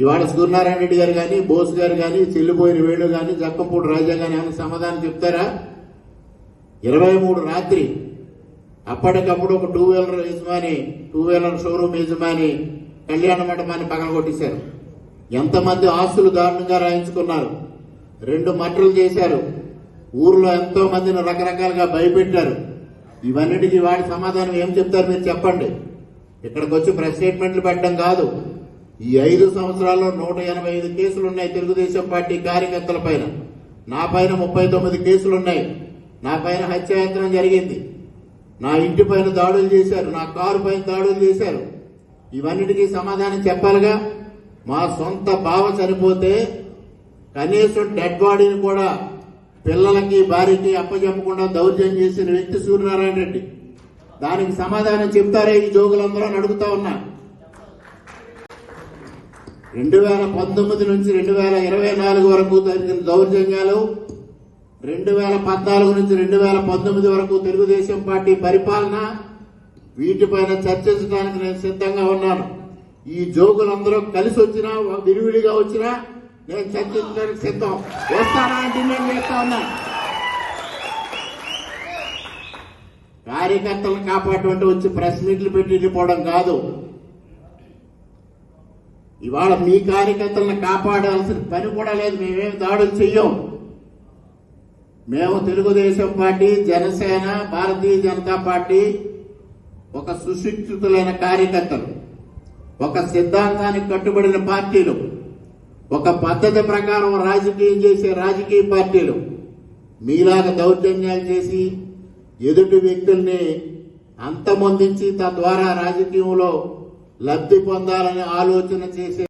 ఇవాళ సూర్యనారాయణ రెడ్డి గారు కానీ బోస్ గారు కానీ చెల్లిపోయిన వేణు కానీ జక్కంపూడి రాజా కానీ ఏమైనా సమాధానం చెప్తారా? ఇరవై మూడు రాత్రి అప్పటికప్పుడు ఒక టూ వీలర్ యజమాని టూ వీలర్ షోరూమ్ యజమాని కళ్యాణ మండపాన్ని పగలగొట్టేశారు. ఎంతమంది ఆస్తులు దారుణంగా రాయించుకున్నారు. రెండు మట్టలు చేశారు. ఊర్లో ఎంతో మందిని రకరకాలుగా భయపెట్టారు. ఇవన్నిటికీ వాడి సమాధానం ఏం చెప్తారు మీరు చెప్పండి. ఇక్కడికి వచ్చి ప్రెస్ స్టేట్మెంట్లు పెట్టడం కాదు. ఈ ఐదు సంవత్సరాల్లో నూట ఎనభై ఐదు కేసులు ఉన్నాయి తెలుగుదేశం పార్టీ కార్యకర్తల పైన. నా పైన ముప్పై తొమ్మిది కేసులు ఉన్నాయి నా పైన హత్యాయత్నం జరిగింది. నా ఇంటి పైన దాడులు చేశారు. నా కారు పైన దాడులు చేశారు. ఇవన్నిటికీ సమాధానం చెప్పాలిగా? మా సొంత బావ చనిపోతే కనీసం డెడ్ బాడీని కూడా పిల్లలకి భార్యకి అప్పచెప్పకుండా దౌర్జన్యం చేసిన వ్యక్తి సూర్యనారాయణ రెడ్డి. దానికి సమాధానం చెప్తారే ఈ జోగులందరూ అని అడుగుతా ఉన్నా. రెండు వేల పంతొమ్మిది నుంచి రెండు వేల ఇరవై నాలుగు వరకు జరిగిన దౌర్జన్యాలు రెండు వేల పద్నాలుగు నుంచి రెండు వేల పంతొమ్మిది వరకు తెలుగుదేశం పార్టీ పరిపాలన వీటిపైన చర్చించడానికి నేను సిద్ధంగా ఉన్నాను. ఈ జోగులందరూ కలిసి వచ్చినా విరివిడిగా వచ్చినా నేను చర్చించడానికి సిద్ధం. వస్తానా అంటే నేను చేస్తా ఉన్నా. కార్యకర్తలను కాపాడటువంటి వచ్చి ప్రెస్ మీట్లు పెట్టి వెళ్ళిపోవడం కాదు. ఇవాళ మీ కార్యకర్తలను కాపాడాల్సిన పని కూడా లేదు. మేమేం దాడులు చెయ్యం. మేము తెలుగుదేశం పార్టీ జనసేన భారతీయ జనతా పార్టీ ఒక సుశిక్షితులైన కార్యకర్తలు ఒక సిద్ధాంతానికి కట్టుబడిన పార్టీలు ఒక పద్ధతి ప్రకారం రాజకీయం చేసే రాజకీయ పార్టీలు మీలాగా దౌర్జన్యాలు చేసి ఎదుటి వ్యక్తుల్ని అంతమొందించి తద్వారా రాజకీయంలో లబ్ధి పొందాలని ఆలోచన చేసే